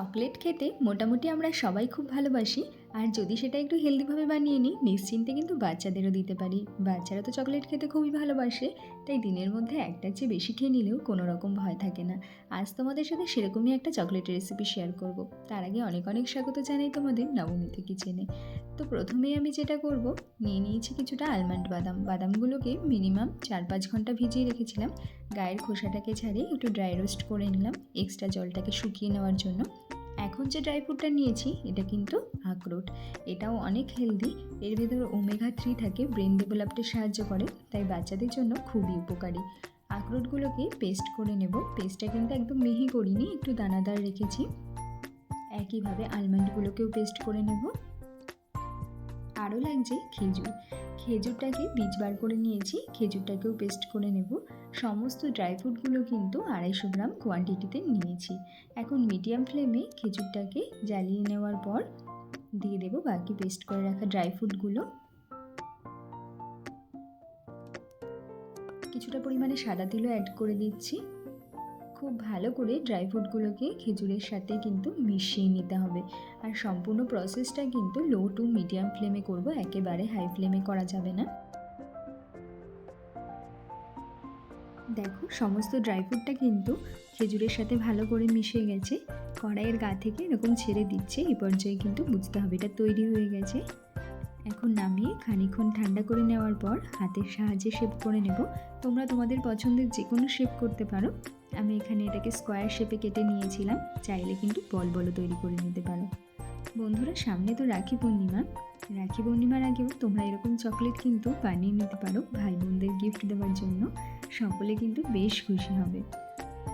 Chocolate খেতে মোটামুটি আমরা সবাই খুব ভালোবাসি। আর যদি সেটা একটু হেলদিভাবে বানিয়ে নিই, নিশ্চিন্তে কিন্তু বাচ্চাদেরও দিতে পারি। বাচ্চারা তো চকলেট খেতে খুবই ভালোবাসে, তাই দিনের মধ্যে একটার চেয়ে বেশি খেয়ে নিলেও কোনো রকম ভয় থাকে না। আজ তোমাদের সাথে সেরকমই একটা চকলেটের রেসিপি শেয়ার করব। তার আগে অনেক অনেক স্বাগত জানাই তোমাদের নবমীতে কিচেনে তো প্রথমেই আমি যেটা করব, নিয়ে নিয়েছি কিছুটা আলমন্ড বাদাম। বাদামগুলোকে মিনিমাম চার পাঁচ ঘণ্টা ভিজিয়ে রেখেছিলাম। গায়ের খোসাটাকে ছাড়িয়ে একটু ড্রাই রোস্ট করে নিলাম। এক্সট্রা জলটাকে শুকিয়ে নেওয়ার জন্য। এখন যে ড্রাই ফ্রুটটা নিয়েছি, এটা কিন্তু আখরোট। এটাও অনেক হেলদি এর ভেতর ওমেগা থ্রি থাকে ব্রেন ডেভেলপতে সাহায্য করে, তাই বাচ্চাদের জন্য খুবই উপকারী। আখরোটগুলোকে পেস্ট করে নেব। পেস্টটা কিন্তু একদম মিহি করিনি, একটু দানাদার রেখেছি। একইভাবে আলমন্ডগুলোকেও পেস্ট করে নেব। আরও লাগছে খেজুর। খেজুরটাকে বীজ বার করে নিয়েছি, খেজুরটাকেও পেস্ট করে নেব। সমস্ত ড্রাই ফ্রুটগুলো কিন্তু আড়াইশো গ্রাম কোয়ান্টিটিতে নিয়েছি। এখন মিডিয়াম ফ্লেমে খেজুরটাকে জ্বালিয়ে নেওয়ার পর দিয়ে দেবো বাকি পেস্ট করে রাখা ড্রাই ফ্রুটগুলো কিছুটা পরিমাণে সাদা তিলও অ্যাড করে দিচ্ছি। খুব ভালো করে ড্রাই ফ্রুটগুলোকে খেজুরের সাথে কিন্তু মিশিয়ে নিতে হবে। আর সম্পূর্ণ প্রসেসটা কিন্তু লো টু মিডিয়াম ফ্লেমে করব, একেবারে হাই ফ্লেমে করা যাবে না। দেখো, সমস্ত ড্রাই ফ্রুটটা কিন্তু খেজুরের সাথে ভালো করে মিশে গেছে। কড়াইয়ের গা থেকে এরকম ছেড়ে দিচ্ছে, এই পর্যায়ে কিন্তু বুঝতে হবে, এটা তৈরি হয়ে গেছে। এখন নামিয়ে খানিক্ষণ ঠান্ডা করে নেওয়ার পর হাতের সাহায্যে শেপ করে নেব। তোমরা তোমাদের পছন্দের যে কোনো শেপ করতে পারো। আমি এখানে এটাকে স্কোয়ার শেপে কেটে নিয়েছিলাম। চাইলে কিন্তু বল বলও তৈরি করে নিতে পারো। বন্ধুরা, সামনে তো রাখি পূর্ণিমা। রাখি পূর্ণিমার আগেও তোমরা এরকম চকলেট কিন্তু বানিয়ে নিতে পারো ভাই বোনদের গিফট দেওয়ার জন্য। সকলে কিন্তু বেশ খুশি হবে।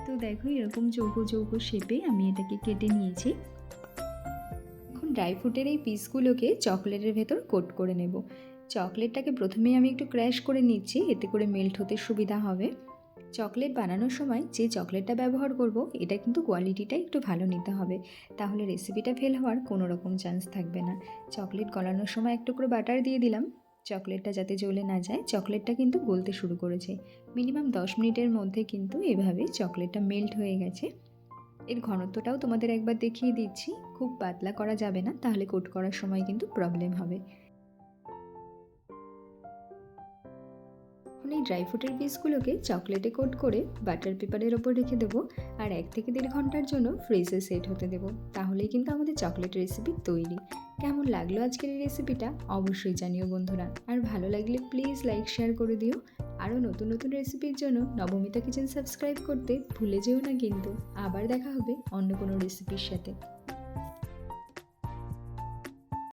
তো দেখো, এরকম চৌকো চৌকো শেপে আমি এটাকে কেটে নিয়েছি। এখন ড্রাই ফ্রুটের এই পিসগুলোকে চকলেটের ভেতর কোট করে নেব। চকলেটটাকে প্রথমেই আমি একটু ক্র্যাশ করে নিচ্ছি, এতে করে মেল্ট হতে সুবিধা হবে। চকলেট বানানোর সময় যে চকলেটটা ব্যবহার করব, এটা কিন্তু কোয়ালিটিটা একটু ভালো নিতে হবে। তাহলে রেসিপিটা ফেল হওয়ার কোনো রকম চান্স থাকবে না। চকলেট গলানোর সময় একটু করে বাটার দিয়ে দিলাম। চকলেটটা যাতে জ্বলে না যায়, চকলেটটা কিন্তু গলতে শুরু করেছে। মিনিমাম দশ মিনিটের মধ্যে কিন্তু এভাবে চকলেটটা মেল্ট হয়ে গেছে। এর ঘনত্বটাও তোমাদের একবার দেখিয়ে দিচ্ছি। খুব পাতলা করা যাবে না, তাহলে কোট করার সময় কিন্তু প্রবলেম হবে। এখন এই ড্রাই ফ্রুটের পিসগুলোকে চকলেটে কোট করে বাটার পেপারের ওপর রেখে দেবো আর এক থেকে দেড় ঘণ্টার জন্য ফ্রিজে সেট হতে দেবো। তাহলেই কিন্তু আমাদের চকলেট রেসিপি তৈরি। কেমন লাগল আজকের এই রেসিপিটা অবশ্যই জানিও বন্ধুরা। আর ভালো লাগলে প্লিজ লাইক শেয়ার করে দিও। আরও নতুন নতুন রেসিপির জন্য নবমিতা কিচেন সাবস্ক্রাইব করতে ভুলে যেও না কিন্তু। আবার দেখা হবে অন্য কোনো রেসিপির সাথে।